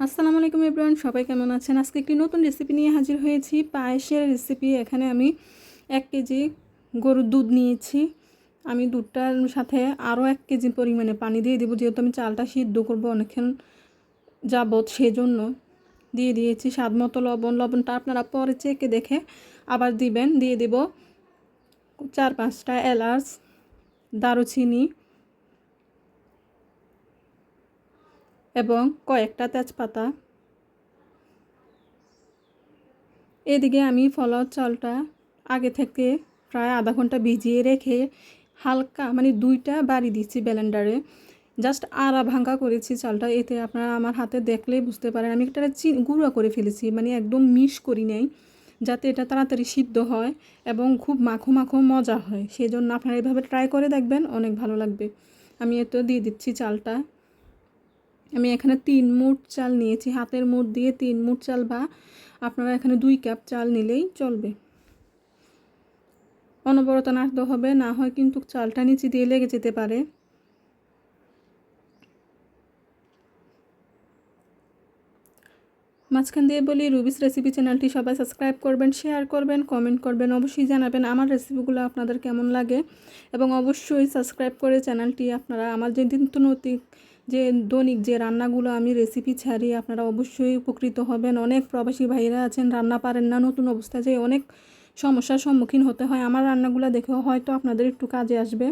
আসসালামু আলাইকুম এভরিওয়ান, সবাই কেমন আছেন? আজকে একটি নতুন রেসিপি নিয়ে হাজির হয়েছি। পায়েসের রেসিপি এখানে আমি এক কেজি গরুর দুধ নিয়েছি। আমি দুধটার সাথে আরও এক কেজি পরিমাণে পানি দিয়ে দেবো, যেহেতু আমি চালটা সিদ্ধ করব অনেকক্ষণ যাবত সেজন্য। দিয়ে দিয়েছি স্বাদ মতো লবণ। লবণটা আপনারা পরে চেকে দেখে আবার দিবেন। দিয়ে দেব চার পাঁচটা এলাচ, দারুচিনি এবং কয়েকটা তেজপাতা। এদিকে আমি ফলার চালটা আগে থেকে প্রায় আধা ঘণ্টা ভিজিয়ে রেখে হালকা মানে দুইটা বাড়ি দিচ্ছি ব্যালেন্ডারে জাস্ট আড়া ভাঙ্গা করেছি চালটা। এতে আপনারা আমার হাতে দেখলেই বুঝতে পারেন। আমি একটা চি, গুঁড়া করে ফেলেছি মানে একদম মিশ করি নাই, যাতে এটা তাড়াতাড়ি সিদ্ধ হয় এবং খুব মাখো মাখো মজা হয়। সেই জন্য আপনারা এভাবে ট্রাই করে দেখবেন, অনেক ভালো লাগবে। আমি এতো দিয়ে দিচ্ছি চালটা। আমি এখানে তিন মুঠ চাল নিয়েছি, হাতের মুঠ দিয়ে তিন মুঠ চাল বা আপনারা এখানে দুই কাপ চাল নিলেই চলবে। অনবরত নাড়তে হবে, না হয় কিন্তু চালটা নিচে দিয়ে লেগে যেতে পারে। মাঝখান দিয়ে বলি, রুবিস রেসিপি চ্যানেলটি সবাই সাবস্ক্রাইব করবেন, শেয়ার করবেন, কমেন্ট করবেন, অবশ্যই জানাবেন আমার রেসিপিগুলো আপনাদের কেমন লাগে। এবং অবশ্যই সাবস্ক্রাইব করে চ্যানেলটি আপনারা আমার যে নিত্যনৈতিক যে দৈনিক যে রান্নাগুলো আমি রেসিপি ছাড়ি আপনারা অবশ্যই উপকৃত হবেন। অনেক প্রবাসী ভাইরা আছেন, রান্না পারেন না, নতুন অবস্থায় যে অনেক সমস্যার সম্মুখীন হতে হয়। আমার রান্নাগুলো দেখেও হয়তো আপনাদের একটু কাজে আসবে।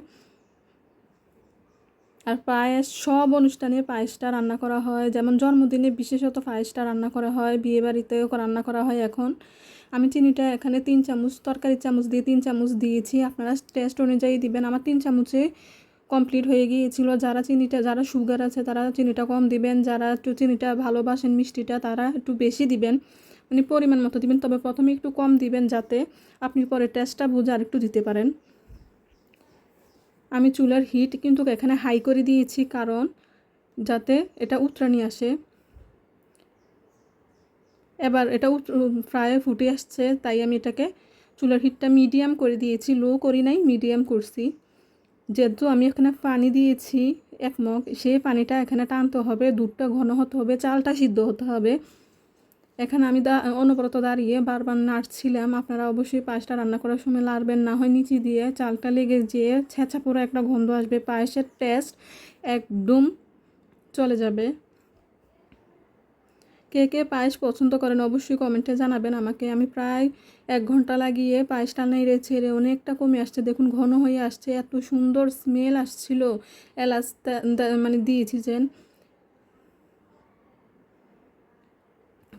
আর পায়েস, সব অনুষ্ঠানে পায়েসটা রান্না করা হয়। যেমন জন্মদিনে বিশেষত পায়েসটা রান্না করা হয়, বিয়েবাড়িতেও রান্না করা হয় এখন। আমি চিনিটা এখানে তিন চামচ তরকারি চামচ দিয়ে তিন চামচ দিয়েছি। আপনারা টেস্ট অনুযায়ী দিবেন। আমার তিন চামচে কমপ্লিট হয়ে গিয়েছিল। যারা চিনিটা, যারা সুগার আছে, তারা চিনিটা কম দিবেন। যারা একটু চিনিটা ভালোবাসেন, মিষ্টিটা, তারা একটু বেশি দিবেন। মানে পরিমাণ মতো দিবেন। তবে প্রথমে একটু কম দিবেন যাতে আপনি পরে টেস্টটা বুঝে আর একটু দিতে পারেন। আমি চুলার হিট কিন্তু এখানে হাই করে দিয়েছি কারণ যাতে এটা উতরানি আসে। এবার এটা প্রায় ফুটে আসছে, তাই আমি এটাকে চুলার হিটটা মিডিয়াম করে দিয়েছি। লো করি নাই মিডিয়াম করছি। যেহেতু আমি এখানে পানি দিয়েছি, এক মগ, সেই পানিটা এখানে টানতে হবে, দুধটা ঘন হতে হবে, চালটা সিদ্ধ হতে হবে। এখানে আমি দা, অনবরত দাঁড়িয়ে বারবার নাড়ছিলাম, আপনারা অবশ্যই পায়েসটা রান্না করার সময় লাড়বেন না হয় নিচে দিয়ে, চালটা লেগে যেয়ে ছেঁচা পোড়া একটা গন্ধ আসবে, পায়েসের টেস্ট একদম চলে যাবে। কে কে পায়েস পছন্দ করেন অবশ্যই কমেন্টে জানাবেন আমাকে। আমি প্রায় এক ঘণ্টা লাগিয়ে পায়েসটা নেড়ে ছেড়ে অনেকটা কমে আসছে। দেখুন, ঘন হয়ে আসছে, এত সুন্দর স্মেল আসছিল এলাচ মানে দিয়েছি যেন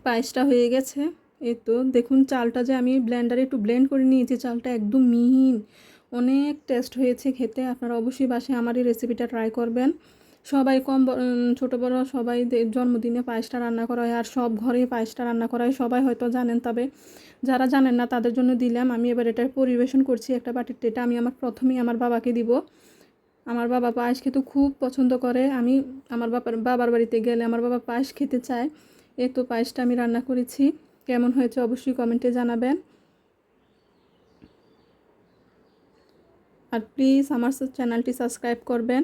পায়েসটা হয়ে গেছে। এই তো, দেখুন, চালটা যে আমি ব্লেন্ডারে একটু ব্লেন্ড করে নিয়েছি, চালটা একদম মিহিন, অনেক টেস্ট হয়েছে খেতে। আপনারা অবশ্যই বাসায় আমার এই রেসিপিটা ট্রাই করবেন। সবাই কম ছোটো বড় সবাই জন্মদিনে পায়েসটা রান্না করা হয় আর সব ঘরে পায়েসটা রান্না করা হয়। সবাই হয়তো জানেন, তবে যারা জানেন না তাদের জন্য দিলাম। আমি এবার এটা পরিবেশন করছি একটা বাটির এটা আমি আমার প্রথমেই আমার বাবাকে দিব। আমার বাবা পায়েস খেতে খুব পছন্দ করে। আমি আমার বাবার বাবার বাড়িতে গেলে আমার বাবা পায়েস খেতে চায়। এই তো পায়েসটা আমি রান্না করেছি। কেমন হয়েছে অবশ্যই কমেন্টে জানাবেন। আর প্লিজ আমার চ্যানেলটি সাবস্ক্রাইব করবেন।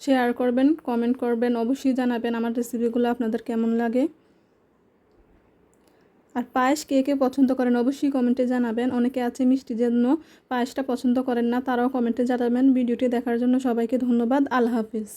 শেয়ার করবেন কমেন্ট করবেন, অবশ্যই জানাবেন আমার রেসিপিগুলো আপনাদের কেমন লাগে। আর পায়েস কে কে পছন্দ করেন অবশ্যই কমেন্টে জানাবেন। অনেকে আছে মিষ্টি জন্য পায়েসটা পছন্দ করেন না, তারাও কমেন্টে জানাবেন। ভিডিওটি দেখার জন্য সবাইকে ধন্যবাদ। আল্লাহ হাফিজ।